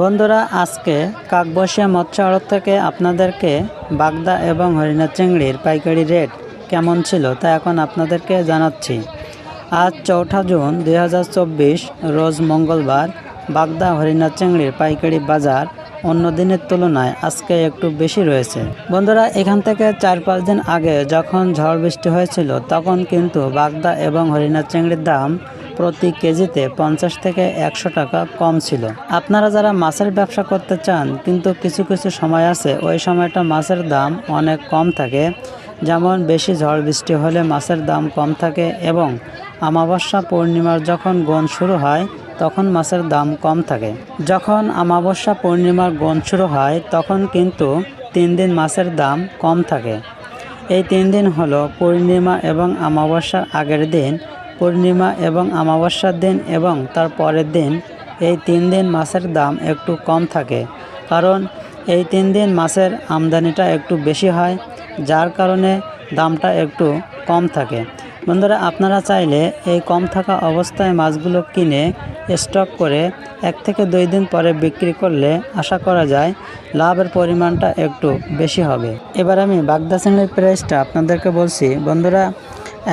বন্ধুরা, আজকে কাকবসিয়া মৎস্য আড়ত থেকে আপনাদেরকে বাগদা এবং হরিণা চিংড়ির পাইকারি রেট কেমন ছিল তা এখন আপনাদেরকে জানাচ্ছি। আজ চৌঠা জুন দু হাজার চব্বিশ, রোজ মঙ্গলবার বাগদা হরিণা চিংড়ির পাইকারি বাজার অন্য দিনের তুলনায় আজকে একটু বেশি রয়েছে। বন্ধুরা, এখান থেকে চার পাঁচ দিন আগে যখন ঝড় বৃষ্টি হয়েছিল, তখন কিন্তু বাগদা এবং হরিণা চিংড়ির দাম প্রতি কেজিতে পঞ্চাশ থেকে একশো টাকা কম ছিল। আপনারা যারা মাছের ব্যবসা করতে চান, কিন্তু কিছু কিছু সময় আছে, ওই সময়টা মাছের দাম অনেক কম থাকে। যেমন বেশি ঝড় বৃষ্টি হলে মাছের দাম কম থাকে এবং আমাবস্যা পূর্ণিমার যখন গণ শুরু হয়, তখন মাছের দাম কম থাকে। যখন আমাবস্যা পূর্ণিমার গণ শুরু হয়, তখন কিন্তু তিন দিন মাছের দাম কম থাকে। এই তিন দিন হলো পূর্ণিমা এবং আমাবস্যার আগের দিন। পূর্ণিমা এবং আমাবস্যার দিন এবং তার পরের দিন, এই তিন দিন মাছের দাম একটু কম থাকে। কারণ এই তিন দিন মাছের আমদানিটা একটু বেশি হয়, যার কারণে দামটা একটু কম থাকে। বন্ধুরা, আপনারা চাইলে এই কম থাকা অবস্থায় মাছগুলো কিনে স্টক করে এক থেকে দুই দিন পরে বিক্রি করলে আশা করা যায় লাভের পরিমাণটা একটু বেশি হবে। এবার আমি বাগদা চিংড়ির প্রাইসটা আপনাদেরকে বলছি। বন্ধুরা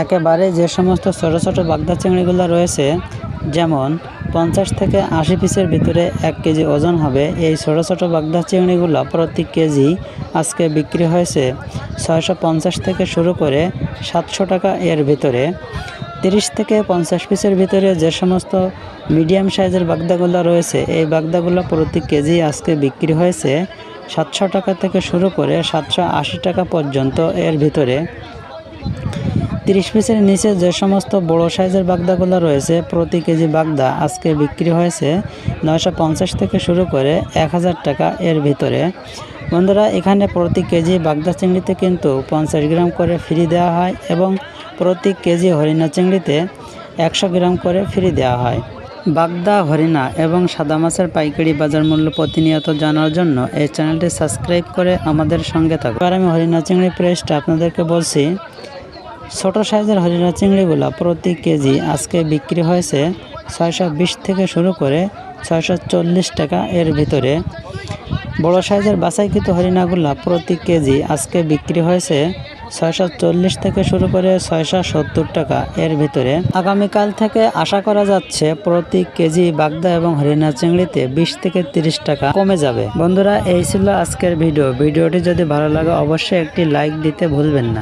একেবারে যে সমস্ত ছোটো ছোটো বাগদা চিংড়িগুলো রয়েছে, যেমন পঞ্চাশ থেকে আশি পিসের ভিতরে এক কেজি ওজন হবে। এই ছোটো ছোটো বাগদা চিংড়িগুলো প্রতি কেজি আজকে বিক্রি হয়েছে ছয়শো পঞ্চাশ থেকে শুরু করে সাতশো টাকা এর ভিতরে। তিরিশ থেকে পঞ্চাশ পিসের ভিতরে যে সমস্ত মিডিয়াম সাইজের বাগদাগুলো রয়েছে, এই বাগদাগুলো প্রতি কেজি আজকে বিক্রি হয়েছে সাতশো টাকা থেকে শুরু করে সাতশো আশি টাকা পর্যন্ত এর ভিতরে। তিরিশ পিসের নিচে যে সমস্ত বড় সাইজের বাগদাগুলো রয়েছে, প্রতি কেজি বাগদা আজকে বিক্রি হয়েছে নয়শো পঞ্চাশ থেকে শুরু করে এক হাজার টাকা এর ভিতরে। বন্ধুরা, এখানে প্রতি কেজি বাগদা চিংড়িতে কিন্তু পঞ্চাশ গ্রাম করে ফ্রি দেওয়া হয় এবং প্রতি কেজি হরিণা চিংড়িতে একশো গ্রাম করে ফ্রি দেওয়া হয়। বাগদা, হরিণা এবং সাদা মাছের পাইকারি বাজার মূল্য প্রতিনিয়ত জানার জন্য এই চ্যানেলটি সাবস্ক্রাইব করে আমাদের সঙ্গে থাকুন। এবার আমি হরিণা চিংড়ি প্রাইসটা আপনাদেরকে বলছি। ছোট সাইজের হরিণা চিংড়িগুলো প্রতি কেজি আজকে বিক্রি হয়েছে ছয়শো বিশ থেকে শুরু করে ছয়শো চল্লিশ টাকা এর ভিতরে। বড় সাইজের বাছাইকৃত হরিণাগুলো প্রতি কেজি আজকে বিক্রি হয়েছে ছয়শো চল্লিশ থেকে শুরু করে ছয়শো সত্তর টাকা এর ভিতরে। আগামীকাল থেকে আশা করা যাচ্ছে প্রতি কেজি বাগদা এবং হরিণা চিংড়িতে বিশ থেকে তিরিশ টাকা কমে যাবে। বন্ধুরা, এই ছিল আজকের ভিডিও। ভিডিওটি যদি ভালো লাগে, অবশ্যই একটি লাইক দিতে ভুলবেন না।